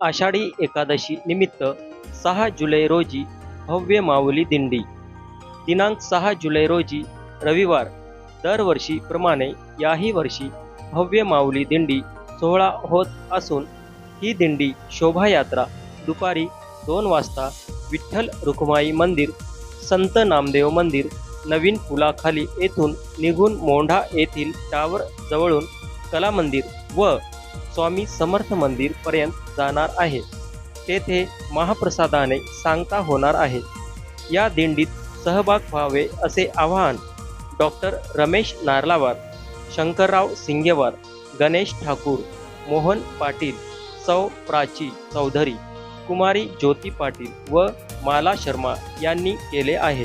आषाढी एकादशी निमित्त सहा जुलै रोजी भव्य माऊली दिंडी. दिनांक सहा जुलै रोजी रविवार दरवर्षीप्रमाणे याही वर्षी भव्य माऊली दिंडी सोहळा होत असून ही दिंडी शोभायात्रा दुपारी दोन वाजता विठ्ठल रुखमाई मंदिर संत नामदेव मंदिर नवीन पुलाखाली येथून निघून मोंढा येथील टावर जवळून कला मंदिर व स्वामी समर्थ मंदिर पर्यंत जाणार आहे. तेथे महाप्रसादाने सांगता होणार आहे. या दिंडीत सहभाग व्हावे असे आवाहन डॉक्टर रमेश नार्लावार शंकरराव सिंगेवार गणेश ठाकूर मोहन पाटील सौ प्राची चौधरी कुमारी ज्योती पाटील व माला शर्मा यांनी केले आहे.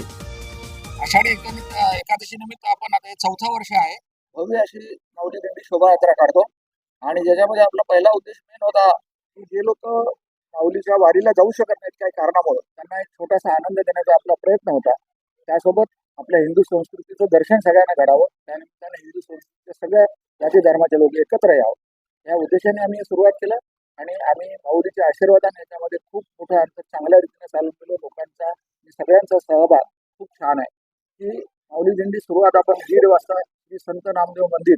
आषाढी एकादशी एकादशी निमित्त आपण आता हे चौथा वर्ष आहे. भव्य अशी माऊली दिंडी शोभायात्रा काढतो. आणि ज्याच्यामध्ये आपला पहिला उद्देश मेन होता की जे लोक माऊलीच्या वारीला जाऊ शकत नाहीत काही कारणामुळे त्यांना एक छोटासा आनंद देण्याचा आपला प्रयत्न होता. त्यासोबत आपल्या हिंदू संस्कृतीचं दर्शन सगळ्यांना घडावं. त्यानिमित्ताने हिंदू संस्कृतीच्या सगळ्या जाती धर्माचे लोक एकत्र यावं. या उद्देशाने आम्ही सुरुवात केलं आणि आम्ही माऊलीच्या आशीर्वादाने याच्यामध्ये खूप मोठं अर्थ चांगल्या रीतीने चालून गेलो. लोकांचा सगळ्यांचा सहभाग खूप छान आहे. की माऊली दिंडी सुरुवात आपण दीड वाजता श्री संत नामदेव मंदिर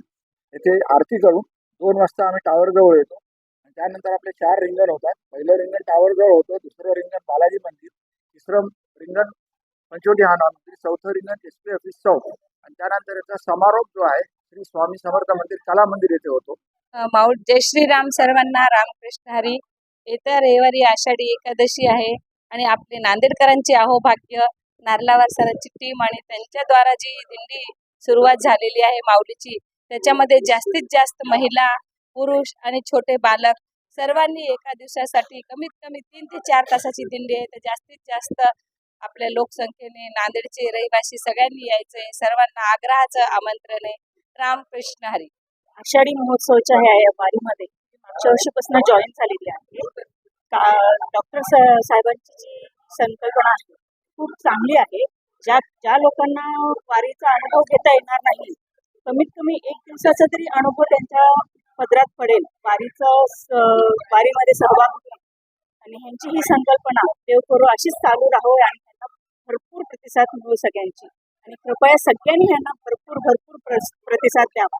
येथे आरती करून दोन वाजता आम्ही टावर जवळ येतो. आणि त्यानंतर आपले चार रिंगण होतात. पहिलं रिंगण टावर जवळ होतं दुसरं रिंगण बालाजी मंदिर तिसरं रिंगण पंचवटी हा मंदिर चौथं रिंगण एस पी ऑफिस चौक. आणि त्यानंतर याचा समारोप जो आहे श्री स्वामी समर्थ मंदिर कला मंदिर येथे होतो. माऊल जय श्रीराम सर्वांना रामकृष्ण हरी. येत्या रविवारी आषाढी एकादशी आहे. आणि आपले नांदेडकरांचे अहोभाग्य नारलावार सरांची टीम आणि त्यांच्याद्वारा जी दिंडी सुरुवात झालेली आहे माऊलीची त्याच्यामध्ये जास्तीत जास्त महिला पुरुष आणि छोटे बालक सर्वांनी एका दिवसासाठी कमीत कमी तीन ते चार तासाची दिंडी आहे. तर जास्तीत जास्त आपल्या लोकसंख्येने नांदेडचे रहिवासी सगळ्यांनी यायचे सर्वांना आग्रहाचं आमंत्रण आहे. रामकृष्ण हरी. आषाढी महोत्सवच्या ह्या या वारीमध्ये मागच्या वर्षीपासून जॉईन झालेली आहे. का डॉक्टर साहेबांची जी संकल्पना आहे खूप चांगली आहे. ज्या ज्या लोकांना वारीचा अनुभव घेता येणार नाही कमीत कमी एक दिवसाचा तरी अनुभव त्यांच्या पदरात पडेल. वारीचं वारीमध्ये सहभाग होईल. आणि ह्यांची ही संकल्पना देव करू अशीच चालू राहो आणि त्यांना भरपूर प्रतिसाद मिळू सगळ्यांची. आणि कृपया सगळ्यांनी ह्यांना भरपूर भरपूर प्रस- प्रतिसाद द्यावा.